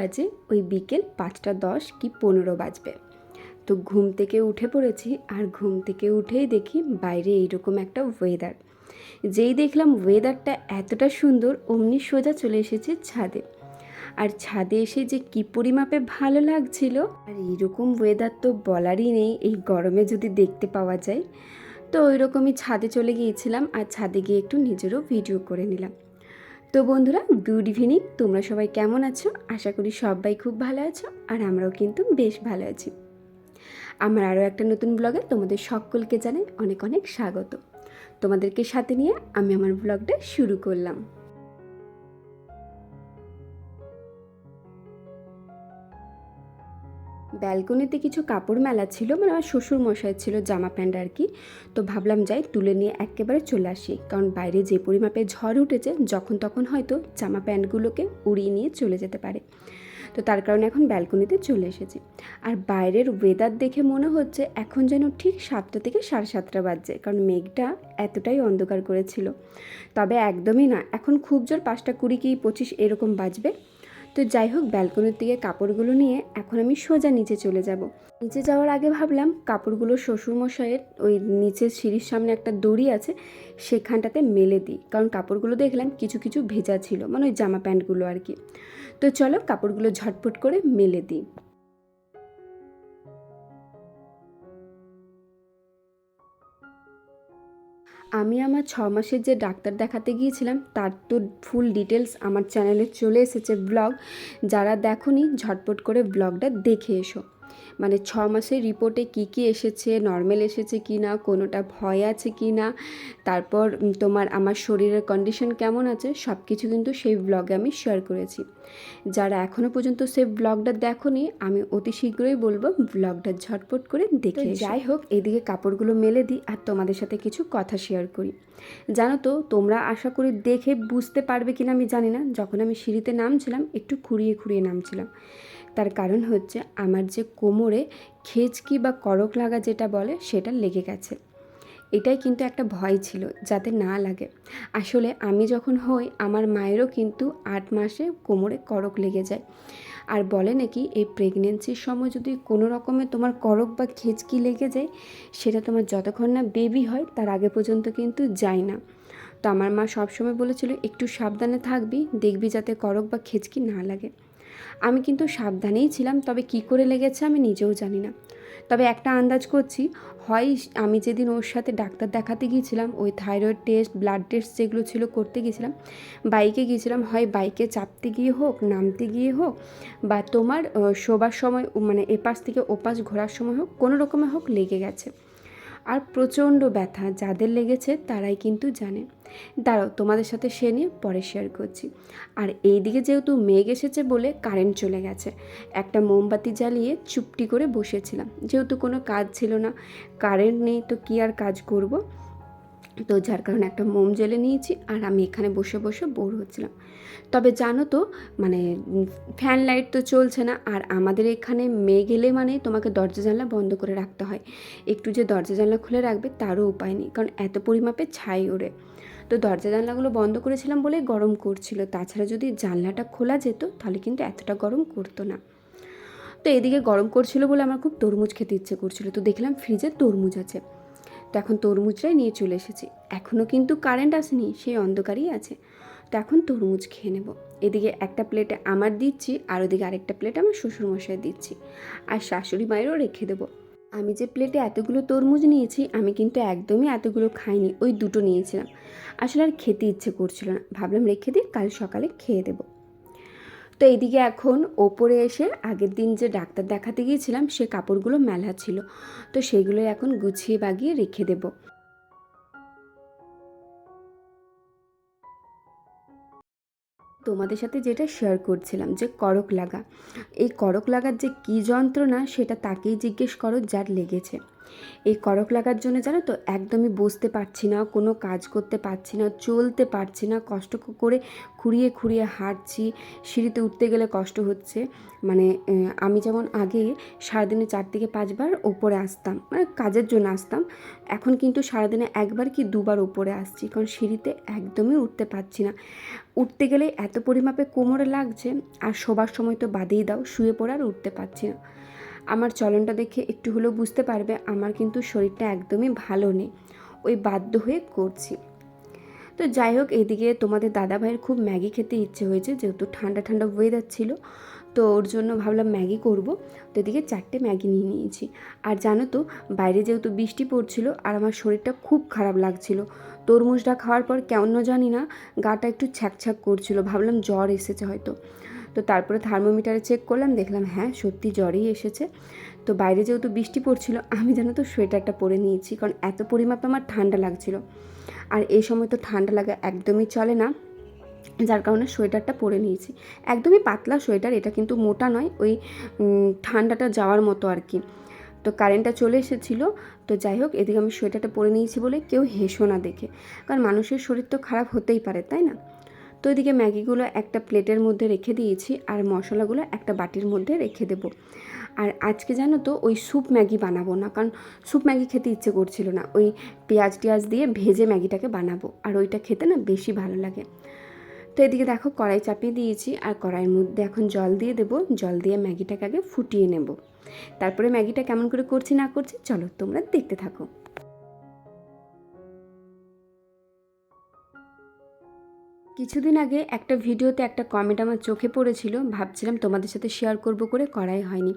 বাজে ওই বিকেল পাঁচটা দশ কি পনেরো বাজবে। তো ঘুম থেকে উঠে পড়েছি আর ঘুম থেকে উঠেই দেখি বাইরে এইরকম একটা ওয়েদার যেই দেখলাম ওয়েদারটা এতটা সুন্দর, অমনি সোজা চলে এসেছে ছাদে। আর ছাদে এসে যে কী পরিমাপে ভালো লাগছিল, আর এইরকম ওয়েদার তো বলারই নেই, এই গরমে যদি দেখতে পাওয়া যায়। তো ওই রকমই ছাদে চলে গিয়েছিলাম আর ছাদে গিয়ে একটু নিজেরও ভিডিও করে নিলাম। তো বন্ধুরা গুড ইভিনিং তোমরা সবাই কেমন আছো? আশা করি সবাই খুব ভালো আছো আর আমরাও কিন্তু বেশ ভালো আছি। আমার আরও একটা নতুন ব্লগে তোমাদের সকলকে জানাই অনেক অনেক স্বাগত। তোমাদেরকে সাথে নিয়ে আমি আমার ব্লগটা শুরু করলাম। ব্যালকনিতে কিছু কাপড় মেলা ছিল মানে আমার শ্বশুর মশাই ছিল জামা প্যান্ট আর কি। তো ভাবলাম যাই, তুলে নিয়ে একেবারে চলে আসি। কারণ বাইরে যে পরিমাপে ঝড় উঠেছে, যখন তখন হয়তো জামা প্যান্টগুলোকে উড়িয়ে নিয়ে চলে যেতে পারে। তো তার কারণে এখন ব্যালকনিতে চলে এসেছি। আর বাইরের ওয়েদার দেখে মনে হচ্ছে এখন যেন ঠিক সাতটা থেকে সাড়ে সাতটা বাজছে, কারণ মেঘটা এতটাই অন্ধকার করেছিল। তবে একদমই না, এখন খুব জোর পাঁচটা কুড়ি কি পঁচিশ এরকম বাজবে। তো যাই হোক, ব্যালকনির দিকে কাপড়গুলো নিয়ে এখন আমি সোজা নিচে চলে যাব। নিচে যাওয়ার আগে ভাবলাম কাপড়গুলো শ্বশুরমশাইয়ের ওই নিচের সিঁড়ির সামনে একটা দড়ি আছে, সেখানটাতে মেলে দিই। কারণ কাপড়গুলো দেখলাম কিছু কিছু ভেজা ছিল মানে ওই জামা প্যান্টগুলো আর কি। তো চলো কাপড়গুলো ঝটপট করে মেলে দিই। আমি আমার ছ মাসের যে ডাক্তার দেখাতে গিয়েছিলাম, তার তো ফুল ডিটেলস আমার চ্যানেলে চলে এসেছে ব্লগ। যারা দেখনি, ঝটপট করে ব্লগটা দেখে এসো। মানে ছ মাসের রিপোর্টে কি কি এসেছে নর্মাল এসেছে কি না কোনোটা ভয় আছে কি না তারপর তোমার আমার শরীরের কন্ডিশন কেমন আছে সব কিছু কিন্তু সেই ব্লগে আমি শেয়ার করেছি। যারা এখনও পর্যন্ত সেই ব্লগটা দেখোনি আমি অতি শীঘ্রই বলব ব্লগটা ঝটপট করে দেখে। যাই হোক এদিকে কাপড়গুলো মেলে দিই আর তোমাদের সাথে কিছু কথা শেয়ার করি। জানো তো তোমরা আশা করি দেখে বুঝতে পারবে কিনা আমি জানি না যখন আমি সিঁড়িতে নামছিলাম একটু খুঁড়িয়ে খুঁড়িয়ে নামছিলাম। তার কারণ হচ্ছে আমার যে কোমরে খেজকি বা করক লাগা যেটা বলে সেটা লেগে গেছে। এটাই কিন্তু একটা ভয় ছিল, যাতে না লাগে। আসলে আমি যখন হই, আমার মায়েরও কিন্তু আট মাসে কোমরে করক লেগে যায়। আর বলে নাকি, এই প্রেগনেন্সির সময় যদি কোনো রকমে তোমার করক বা খেজকি লেগে যায়, সেটা তোমার যতক্ষণ না বেবি হয়, তার আগে পর্যন্ত কিন্তু যায় না। তো আমার মা সবসময় বলেছিল, একটু সাবধানে থাকবি, দেখবি যাতে করক বা খেজকি না লাগে। আমি কিন্তু সাবধানেই ছিলাম, তবে কি করে লেগেছে আমি নিজেও জানি না। তবে একটা আন্দাজ করছি, হয় আমি যেদিন ওর সাথে ডাক্তার দেখাতে গিয়েছিলাম, ওই থাইরয়েড টেস্ট, ব্লাড টেস্ট যেগুলো ছিল করতে গিয়েছিলাম, বাইকে গিয়েছিলাম, হয় বাইকে চাপতে গিয়ে হোক, নামতে গিয়ে হোক, বা তোমার শোবার সময় মানে এপাশ থেকে ওপাশ ঘোরার সময় হোক, কোনো রকমে হোক লেগে গেছে। আর প্রচণ্ড ব্যথা যাদের লেগেছে তারাই কিন্তু জানে। দাঁড়াও, তোমাদের সাথে সে নিয়ে পরে শেয়ার করছি। আর এই দিকে যেহেতু মেঘ এসেছে বলে কারেন্ট চলে গেছে, একটা মোমবাতি জ্বালিয়ে চুপটি করে বসেছিলাম। যেহেতু কোনো কাজ ছিল না কারেন্ট নেই তো কী আর কাজ করব? তো যার কারণে একটা মোম জ্বেলে নিয়েছি আর আমি এখানে বসে বসে বোর হচ্ছিলাম। তবে জানো তো মানে ফ্যান লাইট তো চলছে না আর আমাদের এখানে মেয়ে গেলে মানে তোমাকে দরজা জানলা বন্ধ করে রাখতে হয়। একটু যে দরজা জানলা খুলে রাখবে তারও উপায় নেই কারণ এত পরিমাপে ছাই ওড়ে তো দরজা জানলাগুলো বন্ধ করেছিলাম বলে গরম করছিল। তাছাড়া যদি জানলাটা খোলা যেত তাহলে কিন্তু এতটা গরম করতো না। তো এদিকে গরম করছিল বলে আমার খুব তরমুজ খেতে ইচ্ছে করছিল। তো দেখলাম ফ্রিজে তরমুজ আছে। তো এখন তরমুজটাই নিয়ে চলে এসেছি। এখনও কিন্তু কারেন্ট আসেনি, সেই অন্ধকারই আছে। তো এখন তরমুজ খেয়ে নেব। এদিকে একটা প্লেটে আমার দিচ্ছি আর ওদিকে আরেকটা প্লেট আমার শ্বশুরমশাই দিচ্ছি। আর শাশুড়ি মায়েরও রেখে দেবো। আমি যে প্লেটে এতগুলো তরমুজ নিয়েছি, আমি কিন্তু একদমই এতগুলো খাইনি, ওই দুটো নিয়েছিলাম। আসলে আর খেতে ইচ্ছে করছিল না। ভাবলাম রেখে দিই, কাল সকালে খেয়ে দেবো। তো এইদিকে এখন ওপরে এসে আগের দিন যে ডাক্তার দেখাতে গিয়েছিলাম, সে কাপড়গুলো মেলা ছিল। তো সেগুলোই এখন গুছিয়ে বাগিয়ে রেখে দেবো। তোমাদের সাথে যেটা শেয়ার করছিলাম যে করক লাগা এই করক লাগার যে কী যন্ত্রণা, সেটা তাকেই জিজ্ঞেস করো যার লেগেছে। এই করক লাগার জন্য জানো তো একদমই বসতে পারছি না, কোনো কাজ করতে পারছি না, চলতে পারছি না, কষ্ট করে খুঁড়িয়ে খুঁড়িয়ে হাঁটছি, সিঁড়িতে উঠতে গেলে কষ্ট হচ্ছে। মানে আমি যেমন আগে সারাদিনে চার থেকে পাঁচবার ওপরে আসতাম মানে কাজের জন্য আসতাম, এখন কিন্তু সারাদিনে একবার কি দুবার ওপরে আসছি, কারণ সিঁড়িতে একদমই উঠতে পারছি না। উঠতে গেলে এত পরিমাপে কোমরে লাগছে, আর শোবার সময় তো বাদেই দাও, শুয়ে পড়ে আর উঠতে পারছি না। আমার চলনটা দেখে একটু হলেও বুঝতে পারবে আমার কিন্তু শরীরটা একদমই ভালো নেই। ওই বাধ্য হয়ে করছি। তো যাই হোক, এদিকে তোমাদের দাদা ভাইয়ের খুব ম্যাগি খেতে ইচ্ছে হয়েছে, যেহেতু ঠান্ডা ঠান্ডা ওয়েদার ছিল, তো ওর জন্য ভাবলাম ম্যাগি করব। তো এদিকে চারটে ম্যাগি নিয়ে নিয়েছি। আর জানো তো, বাইরে যেহেতু বৃষ্টি পড়ছিল আর আমার শরীরটা খুব খারাপ লাগছিল, তরমুজটা খাওয়ার পর কেমন জানি না, গাটা একটু ছ্যাকছ্যাক করছিল, ভাবলাম জ্বর এসেছে হয়তো। তো তারপরে থার্মোমিটারে চেক করলাম, দেখলাম হ্যাঁ সত্যি জ্বরই এসেছে। তো বাইরে যেহেতু বৃষ্টি পড়ছিল, আমি জানো তো সোয়েটারটা পরে নিয়েছি, কারণ এত পরিমাপে আমার ঠান্ডা লাগছিল। আর এই সময় তো ঠান্ডা লাগা একদমই চলে না, যার কারণে সোয়েটারটা পরে নিয়েছি। একদমই পাতলা সোয়েটার, এটা কিন্তু মোটা নয়, ওই ঠান্ডাটা যাওয়ার মতো আর কি। তো কারেন্টটা চলে এসেছিল, তো যাই হোক, এদিকে আমি সোয়েটারটা পরে নিয়েছি বলে কেউ হেসো না দেখে। কারণ মানুষের শরীর তো খারাপ হতেই পারে, তাই না? তো এদিকে ম্যাগিগুলো একটা প্লেটের মধ্যে রেখে দিয়েছি আর মশলাগুলো একটা বাটির মধ্যে রেখে দেবো। আর আজকে জানো তো ওই স্যুপ ম্যাগি বানাবো না, কারণ স্যুপ ম্যাগি খেতে ইচ্ছে করছিল না। ওই পেঁয়াজ টিয়াজ দিয়ে ভেজে ম্যাগিটাকে বানাবো, আর ওইটা খেতে না বেশি ভালো লাগে। তো এদিকে দেখো কড়াই চাপিয়ে দিয়েছি, আর কড়াইয়ের মধ্যে এখন জল দিয়ে দেবো। জল দিয়ে ম্যাগিটাকে আগে ফুটিয়ে নেব। তারপরে ম্যাগিটা কেমন করে করছি না করছি, চলো তোমরা দেখতে থাকো। কিছুদিন আগে একটা ভিডিওতে একটা কমেন্ট আমার চোখে পড়েছিল, ভাবছিলাম তোমাদের সাথে শেয়ার করব করে, করাই হয়নি।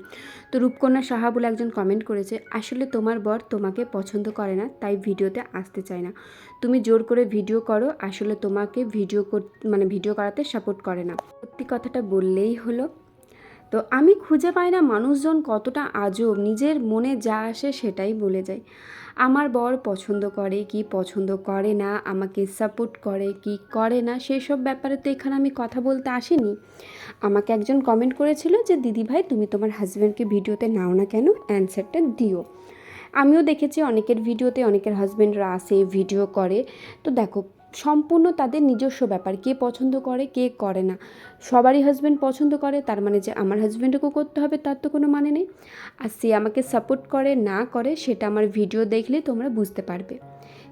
তো রূপকন্যা সাহা বলে একজন কমেন্ট করেছে, আসলে তোমার বর তোমাকে পছন্দ করে না, তাই ভিডিওতে আসতে চায় না। তুমি জোর করে ভিডিও করো, আসলে তোমাকে ভিডিও মানে ভিডিও করাতে সাপোর্ট করে না। সত্যি কথাটা বললেই হলো তো আমি খুঁজে পাই না মানুষজন কতটা আজব, নিজের মনে যা আসে সেটাই বলে যায় আমার বর পছন্দ করে, কি পছন্দ করে না, আমাকে সাপোর্ট করে, কি করে না, সেসব ব্যাপারে তো এখানে আমি কথা বলতে আসিনি। আমাকে একজন কমেন্ট করেছিল যে, দিদি ভাই, তুমি তোমার হাজব্যান্ডকে ভিডিওতে নাও না কেন? অ্যান্সারটা দিও। আমিও দেখেছি অনেকের ভিডিওতে অনেকের হাজব্যান্ডরা আসে ভিডিও করে। তো দেখো সম্পূর্ণ তাদের নিজস্ব ব্যাপার। কে পছন্দ করে, কে করে না। সবারই হাজব্যান্ড পছন্দ করে, তার মানে যে আমার হাজব্যান্ডকেও করতে হবে, তার তো কোনো মানে নেই। আর সে আমাকে সাপোর্ট করে, না করে, সেটা আমার ভিডিও দেখলে তোমরা বুঝতে পারবে।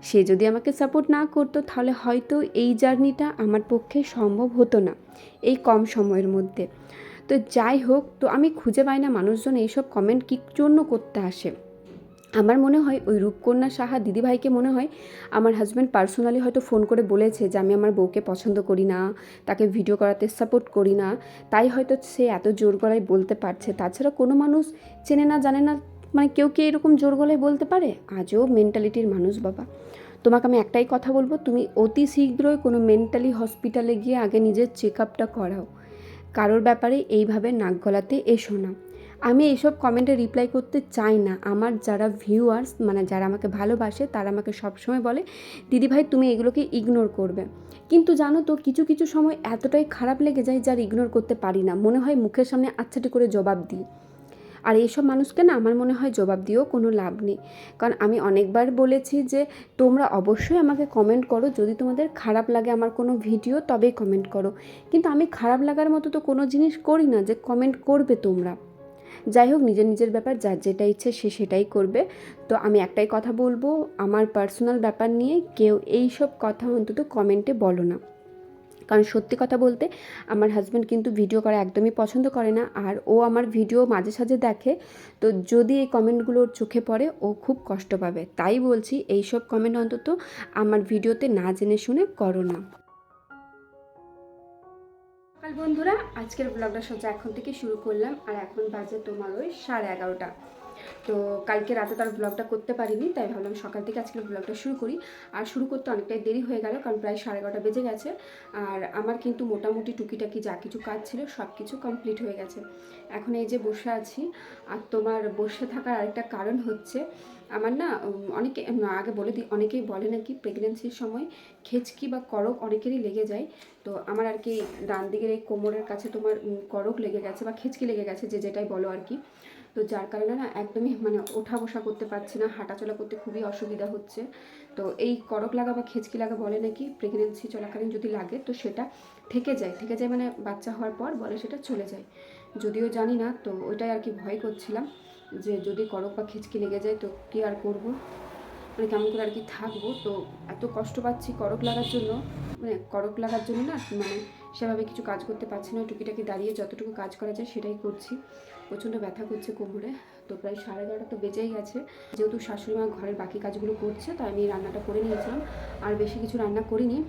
সে যদি আমাকে সাপোর্ট না করতো, তাহলে হয়তো এই জার্নিটা আমার পক্ষে সম্ভব হতো না, এই কম সময়ের মধ্যে। তো যাই হোক, তো আমি খুঁজে পাই না মানুষজন এইসব কমেন্ট কী জন্য করতে আসে। আমার মনে হয় ওই রূপকন্যা সাহা দিদিভাইকে মনে হয় আমার হাজব্যান্ড পার্সোনালি হয়তো ফোন করে বলেছে যে আমি আমার বউকে পছন্দ করি না, তাকে ভিডিও করাতে সাপোর্ট করি না। তাই হয়তো সে এত জোর গলায় বলতে পারছে। তাছাড়া কোনো মানুষ চেনে না, জানে না মানে কেউ কি এরকম জোর গলায় বলতে পারে? আজও মেন্টালিটির মানুষ বাবা। তোমাকে আমি একটাই কথা বলব, তুমি অতি শীঘ্রই কোনো মেন্টালি হসপিটালে গিয়ে আগে নিজের চেক আপটা করাও। কারোর ব্যাপারে এইভাবে নাক গলাতে এসো না। আমি এইসব কমেন্টে রিপ্লাই করতে চাই না। আমার যারা ভিউয়ার্স মানে যারা আমাকে ভালোবাসে, তারা আমাকে সবসময় বলে দিদিভাই তুমি এগুলোকে ইগনোর করবে। কিন্তু জানো তো, কিছু কিছু সময় এতটাই খারাপ লেগে যায়, যার ইগনোর করতে পারি না। মনে হয় মুখের সামনে আচ্ছাটি করে জবাব দিই। আর এইসব মানুষকে না, আমার মনে হয় জবাব দিয়েও কোনো লাভ নেই। কারণ আমি অনেকবার বলেছি যে, তোমরা অবশ্যই আমাকে কমেন্ট করো। যদি তোমাদের খারাপ লাগে আমার কোনো ভিডিও তবেই কমেন্ট করো। কিন্তু আমি খারাপ লাগার মতো তো কোনো জিনিস করি না যে কমেন্ট করবে তোমরা। যাই হোক, নিজের নিজের ব্যাপার, যার যেটা ইচ্ছে সে সেটাই করবে। তো আমি একটাই কথা বলব, আমার পার্সোনাল ব্যাপার নিয়ে কেউ এই সব কথা অন্তত কমেন্টে বলো না। কারণ সত্যি কথা বলতে, আমার হাজব্যান্ড কিন্তু ভিডিও করা একদমই পছন্দ করে না, আর ও আমার ভিডিও মাঝে সাঝে দেখে। তো যদি এই কমেন্টগুলো ওর চোখে পড়ে, ও খুব কষ্ট পাবে। তাই বলছি, এই সব কমেন্ট অন্তত আমার ভিডিওতে না জেনে শুনে করো না। বন্ধুরা, আজকের ব্লগটা সোজা এখন থেকে শুরু করলাম, আর এখন বাজে তোমার ওই সাড়ে এগারোটা। তো কালকে রাতে তার ব্লগটা করতে পারিনি, তাই ভাবলাম সকাল থেকে আজকের ব্লগটা শুরু করি। আর শুরু করতে অনেকটাই দেরি হয়ে গেল, কারণ প্রায় সাড়ে এগারোটা বেজে গেছে। আর আমার কিন্তু মোটামুটি টুকিটাকি যা কিছু কাজ ছিল সব কিছু কমপ্লিট হয়ে গেছে। এখন এই যে বসে আছি, আর তোমার বসে থাকার আরেকটা কারণ হচ্ছে, আমার না অনেকে আগে বলে দিই অনেকেই বলে নাকি প্রেগনেন্সির সময় খেচকি বা করক অনেকেরই লেগে যায়। তো আমার আর কি ডান দিকের এই কোমরের কাছে তোমার করক লেগে গেছে বা খেচকি লেগে গেছে, যে যেটাই বলো আর কি। তো যার কারণে না একদমই মানে ওঠা বসা করতে পারছি না, হাঁটাচলা করতে খুবই অসুবিধা হচ্ছে। তো এই করক লাগা বা খেচকি লাগা বলে নাকি প্রেগনেন্সি চলাকালীন যদি লাগে তো সেটা থেকে যায় থেকে যায় মানে বাচ্চা হওয়ার পর বলে সেটা চলে যায়। যদিও জানি না, তো ওইটাই আর কি ভয় করছিলাম যে যদি করক বা খেচকি লেগে যায় তো কী আর করব? মানে কেমন করে আর কি থাকব? তো এত কষ্ট পাচ্ছি করক লাগার জন্য। মানে করক লাগার জন্য না মানে সেভাবে কিছু কাজ করতে পারছি না। টুকিটাকি দাঁড়িয়ে যতটুকু কাজ করা যায় সেটাই করছি। প্রচণ্ড ব্যথা করছে কোমরে। তো প্রায় সাড়ে এগারোটা তো বেজেই গেছে। যেহেতু শাশুড়ি মা ঘরের বাকি কাজগুলো করছে, তাই আমি রান্নাটা করে নিয়েছিলাম। আর বেশি কিছু রান্না করিনি।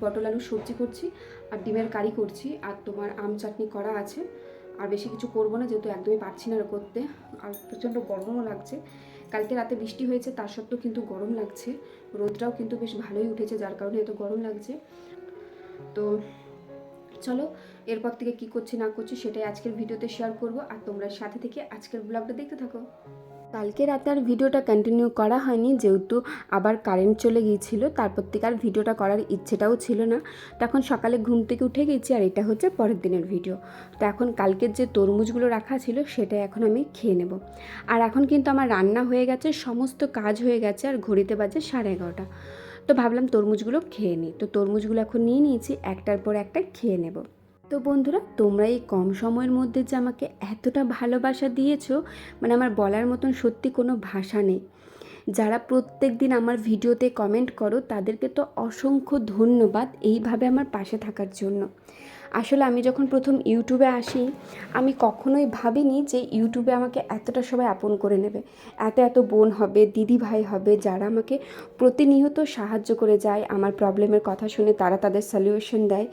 পটল আলু সবজি করছি, আর ডিমের কারি করছি, আর তোমার আম চাটনি করা আছে। আর বেশি কিছু করব না, যেহেতু একদমই পারছি না করতে। আর প্রচণ্ড গরমও লাগছে। কালকে রাতে বৃষ্টি হয়েছে তার সত্ত্বেও কিন্তু গরম লাগছে। রোদটাও কিন্তু বেশ ভালোই উঠেছে, যার কারণে এত গরম লাগছে। তো চলো, এরপর থেকে কি করছি না করছি সেটাই আজকের ভিডিওতে শেয়ার করব। আর তোমরা সাথে থেকে আজকের ব্লগটা দেখতে থাকো। কালকে রাতে আর ভিডিওটা কন্টিনিউ করা হয়নি, যেহেতু আবার কারেন্ট চলে গিয়েছিল, তারপর থেকে আর ভিডিওটা করার ইচ্ছেটাও ছিল না। তখন সকালে ঘুম থেকে উঠে গেছি আর এটা হচ্ছে পরের দিনের ভিডিও তো এখন কালকের যে তরমুজগুলো রাখা ছিল, সেটা এখন আমি খেয়ে নেব। আর এখন কিন্তু আমার রান্না হয়ে গেছে, সমস্ত কাজ হয়ে গেছে আর ঘড়িতে বাজে সাড়ে এগারোটা। তো ভাবলাম তরমুজগুলো খেয়ে নিই। তো তরমুজগুলো এখন নিয়ে নিয়েছি, একটার পর একটা খেয়ে নেব। তো বন্ধুরা, তোমরা এই কম সময়ের মধ্যে যে আমাকে এতটা ভালোবাসা দিয়েছ মানে আমার বলার মতন সত্যি কোনো ভাষা নেই। যারা প্রত্যেক দিন আমার ভিডিওতে কমেন্ট করো, তাদেরকে তো অসংখ্য ধন্যবাদ এইভাবে আমার পাশে থাকার জন্য। আসলে আমি যখন প্রথম ইউটিউবে আসি, আমি কখনোই ভাবিনি যে ইউটিউবে আমাকে এতটা সবাই আপন করে নেবে। এত এত বোন হবে, দিদি ভাই হবে, যারা আমাকে প্রতিনিয়ত সাহায্য করে যায়, আমার প্রবলেমের কথা শুনে তারা তাদের সলিউশন দেয়।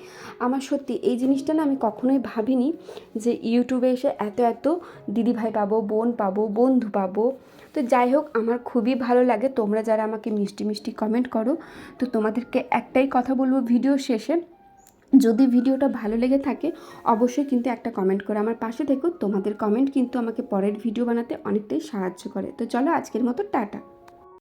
আমার সত্যি এই জিনিসটা না আমি কখনোই ভাবিনি যে ইউটিউবে এসে এত এত দিদি ভাই পাবো, বোন পাবো, বন্ধু পাবো তো যাই হোক, আমার খুবই ভালো লাগে। তোমরা যারা আমাকে মিষ্টি মিষ্টি কমেন্ট করো, তো তোমাদেরকে একটাই কথা বলব ভিডিও শেষে। যদি ভিডিওটা ভালো লেগে থাকে, অবশ্যই কিন্তু একটা কমেন্ট করে আমার পাশে থেকো। তোমাদের কমেন্ট কিন্তু আমাকে পরের ভিডিও বানাতে অনেকটাই সাহায্য করে। তো চলো আজকের মতো, টাটা।